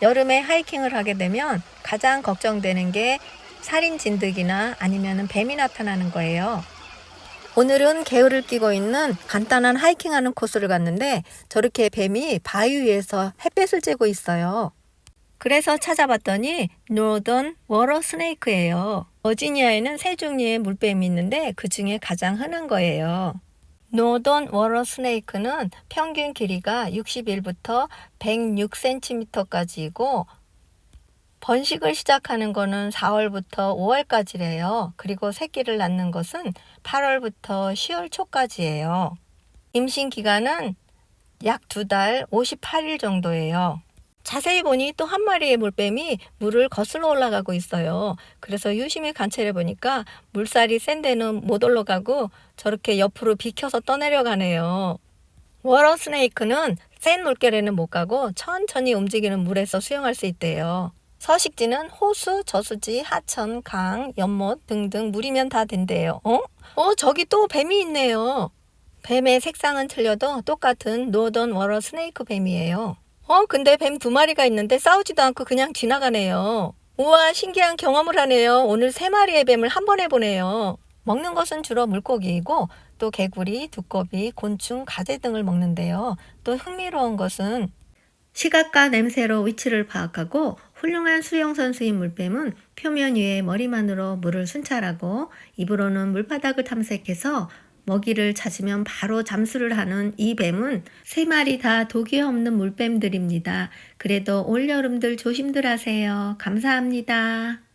여름에 하이킹을 하게 되면 가장 걱정되는 게 살인 진드기나 아니면 뱀이 나타나는 거예요. 오늘은 개울을 끼고 있는 간단한 하이킹하는 코스를 갔는데 저렇게 뱀이 바위 위에서 햇볕을 쬐고 있어요. 그래서 찾아봤더니 노던 워러 스네이크예요. 버지니아에는 세 종류의 물뱀이 있는데 그 중에 가장 흔한 거예요. 노던 워러 스네이크는 평균 길이가 61부터 106cm까지이고 번식을 시작하는 거는 4월부터 5월까지래요. 그리고 새끼를 낳는 것은 8월부터 10월 초까지예요. 임신 기간은 약 두 달 58일 정도예요. 자세히 보니 또 한 마리의 물뱀이 물을 거슬러 올라가고 있어요. 그래서 유심히 관찰해 보니까 물살이 센 데는 못 올라가고 저렇게 옆으로 비켜서 떠내려가네요. 워러 스네이크는 센 물결에는 못 가고 천천히 움직이는 물에서 수영할 수 있대요. 서식지는 호수, 저수지, 하천, 강, 연못 등등 물이면 다 된대요. 어? 어, 저기 또 뱀이 있네요. 뱀의 색상은 틀려도 똑같은 노던 워러 스네이크 뱀이에요. 어, 근데 뱀 두 마리가 있는데 싸우지도 않고 그냥 지나가네요. 우와, 신기한 경험을 하네요. 오늘 세 마리의 뱀을 한 번에 보네요. 먹는 것은 주로 물고기이고 또 개구리, 두꺼비, 곤충, 가재 등을 먹는데요. 또 흥미로운 것은 시각과 냄새로 위치를 파악하고 훌륭한 수영 선수인 물뱀은 표면 위에 머리만으로 물을 순찰하고 입으로는 물바닥을 탐색해서 먹이를 찾으면 바로 잠수를 하는 이 뱀은 세 마리 다 독이 없는 물뱀들입니다. 그래도 올여름들 조심들 하세요. 감사합니다.